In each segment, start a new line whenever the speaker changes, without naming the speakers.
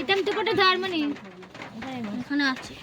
ইতাম তো কোটা ধার মানে এখানে আছে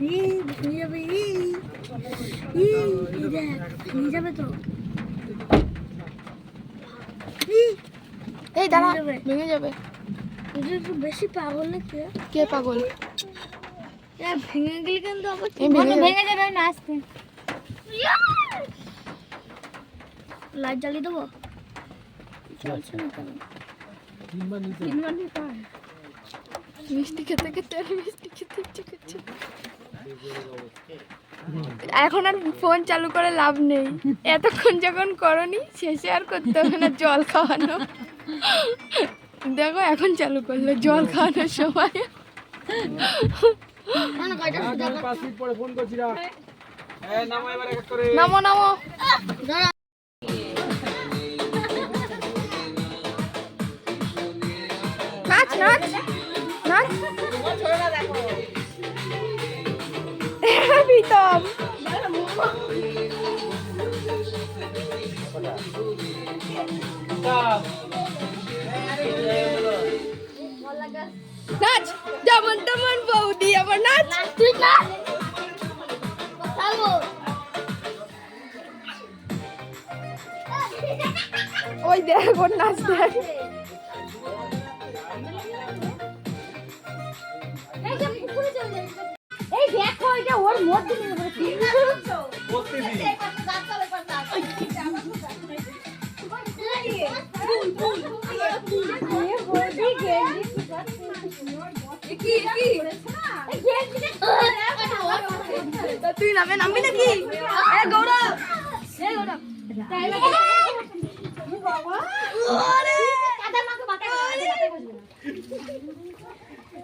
নিয়ে যাবে ই ই এই দেখ নিয়ে যাবে তো ই
এই দাঁড়া
ভেঙে যাবে।
ভেঙে যাবে।
এটা একটু বেশি পাগল নাকি?
কে পাগল?
ভেঙে গেলে কিন্তু আবার
ভেঙে যাবে।
ভেঙে না আসতে।
লাইট জ্বালিয়ে দেবো? চলছে না কেন
মিষ্টি খেতে খেতে মিষ্টি খেতে ইচ্ছে করছে এখন আর ফোন চালু করে লাভ নেই। এতক্ষণ যখন করনি শেষে আর করতে হবে না জল খাওয়ানো। দেখো এখন চালু করল জল খাওয়ানোর সময়।
নামো
নামো নাচ নাচ নাচ। প্রীতম। যেমন তেমন বৌদি আবার নাচ
তুই না
ওই দেখ ওর নাচ দেখ
এই দেখো এটা ওর মধ্যে নিয়ে
তুই নামে নামবি নাকি?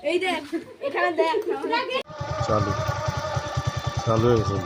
এই দেখ এখানে দেখ।
চালু। চালু হয়ে গেছে।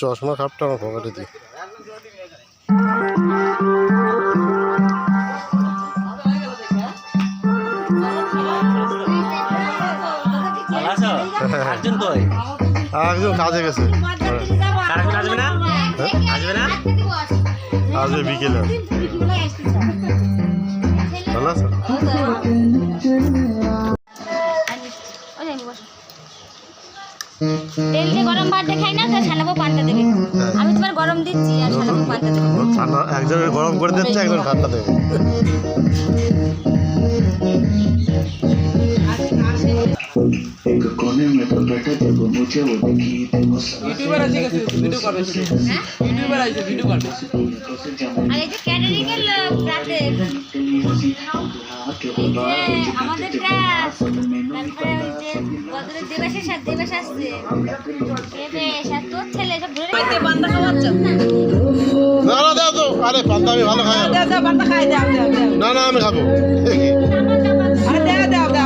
চশমা খাপটা আমার পকেটে দিই। একজন কাজে গেছে।
আসবে
বিকেলে। ভালো আছে?
তেলকে গরম ভাত দেখাই না তো শালাবো পান্তা দেবে আমি তোমার গরম দিচ্ছি আর শালাবো পান্তা দেবে
ও ঠান্ডা একজনের গরম করে দিচ্ছে একজন ঠান্ডা দেবে
एक कोने में तो बैठे थे वो मुझे वो दिखी थे वो सब
ইউটিউবার আছে গেছে ভিডিও করবে ইউটিউবার আছে ভিডিও করবে
से जमा
আর এই যে ক্যাটারিং এর লোক রাতে এই যে আমাদের ক্লাস তারপরে ওই যে বদলের দেবাশের সাথে দেবাস আসছে দেবেশ আর তোর ছেলে সব ধরে
না না দাও তো আরে পান্তা আমি ভালো খাই না না আমি খাব আরে দেখো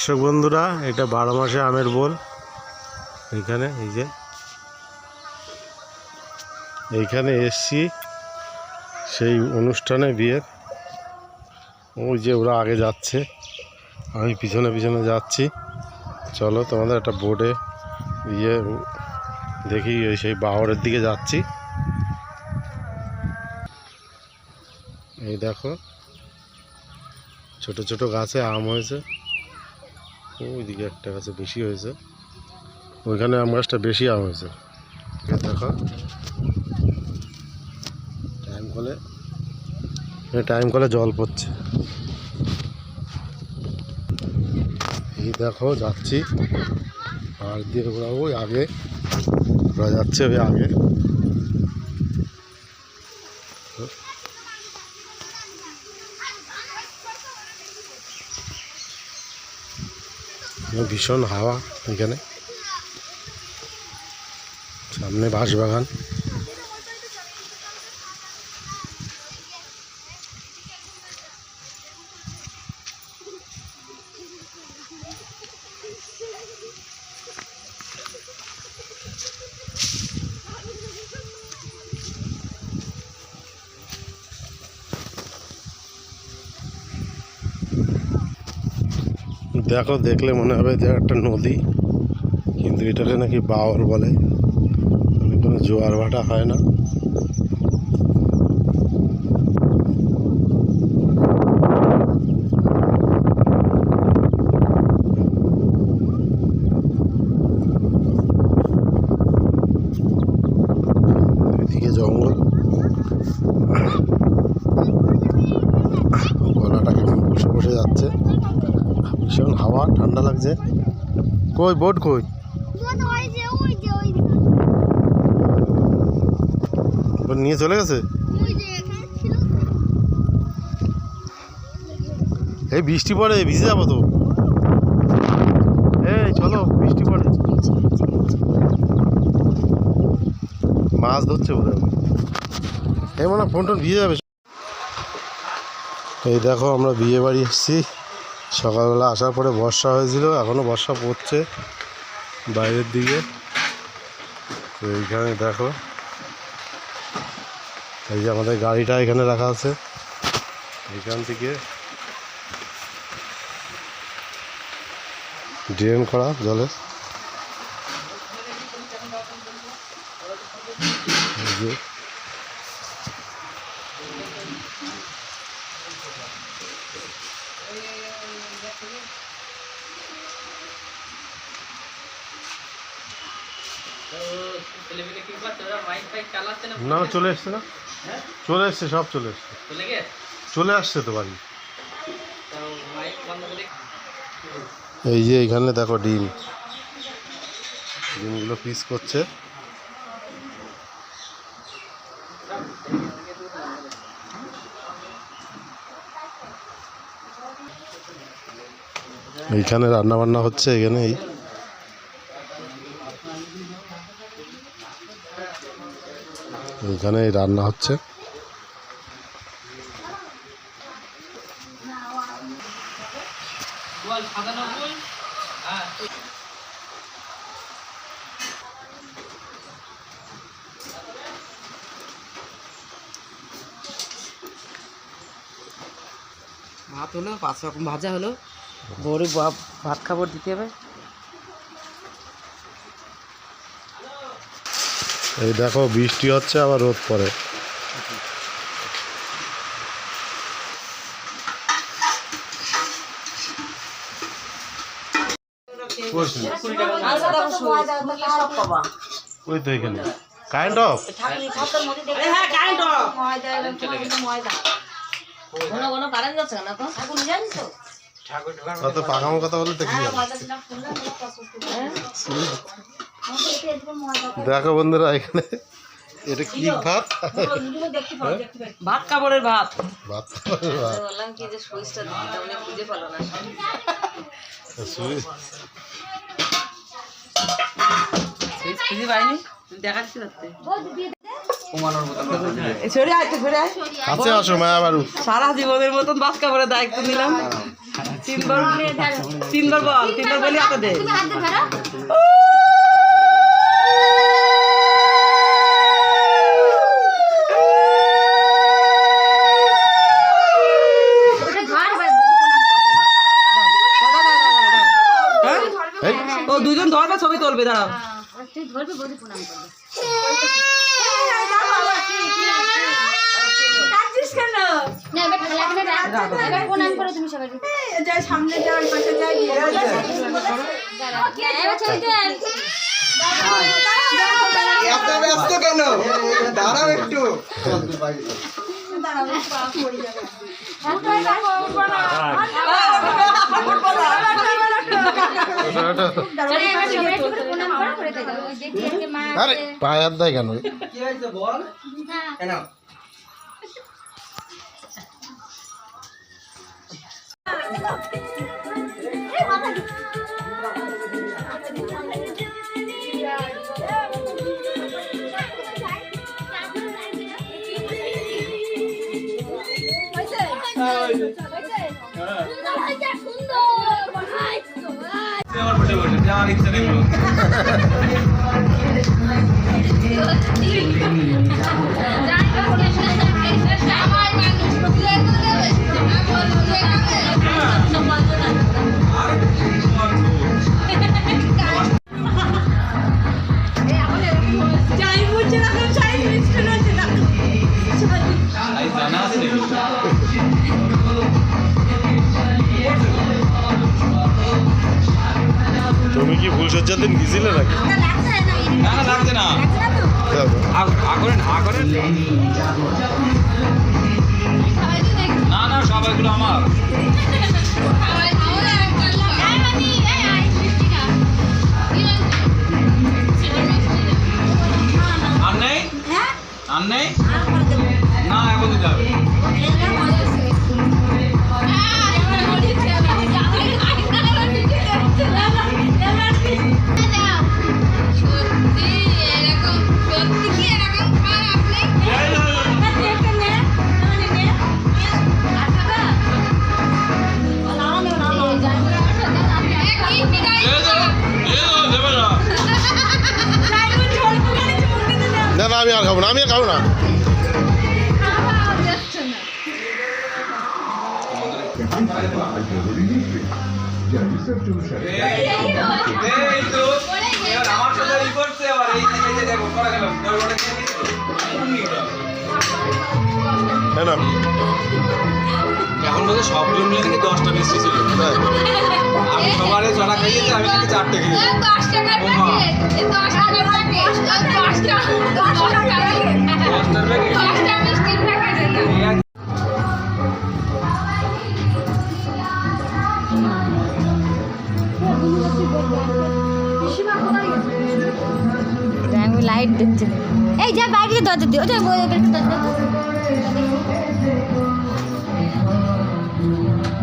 দর্শক বন্ধুরা, এটা বারো মাসে আমের বোল। এইখানে এই যে, এইখানে এসছি। সেই অনুষ্ঠানে বিয়ের ওই যে ওরা আগে যাচ্ছে। আমি পিছনে পিছনে যাচ্ছি। চলো তোমাদের একটা বোর্ডে ইয়ে দেখি ওই সেই বাহরের দিকে যাচ্ছি। এই দেখো, ছোট ছোট গাছে আম হয়েছে। ওইদিকে একটা গাছে বেশি হয়েছে। ওইখানে আম গাছটা বেশি আম হয়েছে। দেখো। টাইম কলে টাইম কলে জল পড়ছে। এই দেখো, যাচ্ছি। আর দিয়ে ওরা ওই আগে। ওরা যাচ্ছে, ওই আগে। ভীষণ হাওয়া এখানে। সামনে বাঁশবাগান। দেখো, দেখলে মনে হবে যে একটা নদী। কিন্তু এটাকে নাকি বাওয়ার বলে। মানে কোনো জোয়ার ভাটা হয় না। জঙ্গল গলাটা কেমন বসে বসে যাচ্ছে ভীষণ হাওয়া ঠান্ডা লাগছে। কই, বোট কই? নিয়ে চলে গেছে? এই বৃষ্টি পড়ে, ভিজে যাব তো। এই, চলো, বৃষ্টি পড়ে। মাছ ধরছে বোধ এই মনে হয় ফোন টোন ভিজে যাবে। এই দেখো, আমরা বিয়ে বাড়ি এসেছি। সকালবেলা আসার পরে বর্ষা হয়েছিল এখনও বর্ষা পড়ছে বাইরের দিকে। তো এইখানে দেখো, এই যে আমাদের গাড়িটা এখানে রাখা আছে এখান থেকে ড্রেন করা জলে এই যে না চলে এসছে না? চলে এসছে সব চলে এসছে। চলে আসছে তো বাড়ি। এই যে এখানে দেখো ডিম। ডিমগুলো পিস করছে। এইখানে রান্না বান্না হচ্ছে এখানে এই এইখানে এই রান্না হচ্ছে।
ভাত হলো, পাঁচ রকম ভাজা হলো। বড়ি ভাত খাবার দিতে হবে।
এই দেখো বৃষ্টি হচ্ছে, আবার রোদ পড়ে। ওই তো এখানে। কারেন্ট অফ কথা বলে তো কি? দেখো বন্ধুরা এখানে এটা কি ভাত
ভাত কাপড়ের ভাত
ভাত ভাত
বললাম কি যে সুইচটা দিতে খুঁজে পেল না
সুইচ
সুইচ খুঁজে পাইনি দেখাচ্ছি রাত্রে
কাছে আসো
সারা জীবনের মতন বাস কাপড়ের দায়িত্ব নিলাম তিনবার তিনবার বল তিনবার বলি হাতে দে
তুমি হাতে ধরো ওটা ধর এবার বৌদি প্রণাম করবে।
হ্যাঁ? ও দুজন তুলবে দাঁড়াও
তুই ধরবি বৌদি প্রণাম করবে সামনে পাশে যাই
এত ব্যস্ত কেন দাঁড়াও একটু
আরে
পায়ে হাত দেয় কেন?
কেন আমার বসে বসে যাওয়ার আমার সাথে রিপোর্ট আবার এই দেখো করা গেল
তাই না।
এখন বলতে সব জন মিলে নাকি দশটা মিষ্টি ছিল। আমি সবারে জনা খাইয়েছি আমি নাকি চারটে খেয়েছি।
আমি লাইট দিচ্ছি। এই যা বাইরে দরজা দিও ওই যে ওই ওই দরজা দিও। আর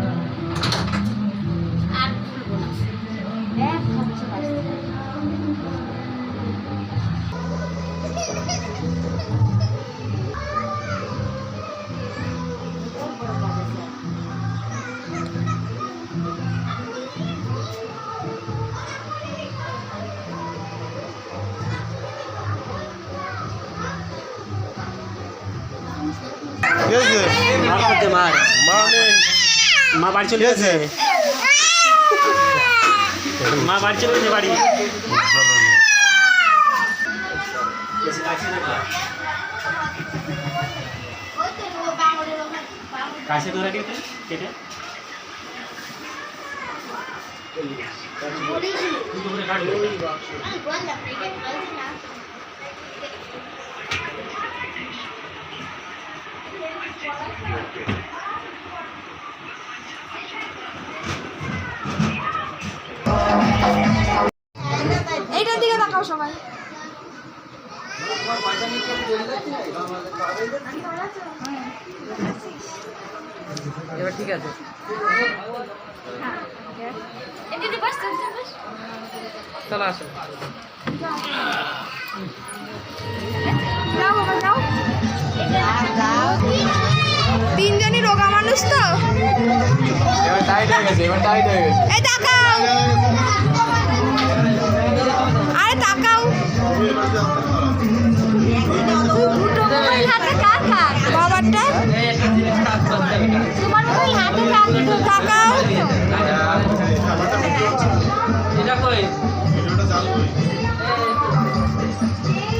করতে মার।
মা
বাড়ি চলে গেছে? মা বাড়ি চলে গেছে বাড়ি? কাছে ধরে কেটে? কেটে কাটবে
সবাই
এবার ঠিক আছে। চলো আসো।
তিনজনই রোগা মানুষ তো?
এবার টাইট হয়ে গেছে এবার টাইট হয়ে গেছে।
এই তাকাও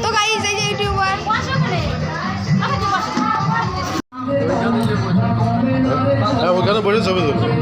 তো গাইজ এই যে ইউটিউবার।
হ্যাঁ ওখানে বসে ছবি তুলবো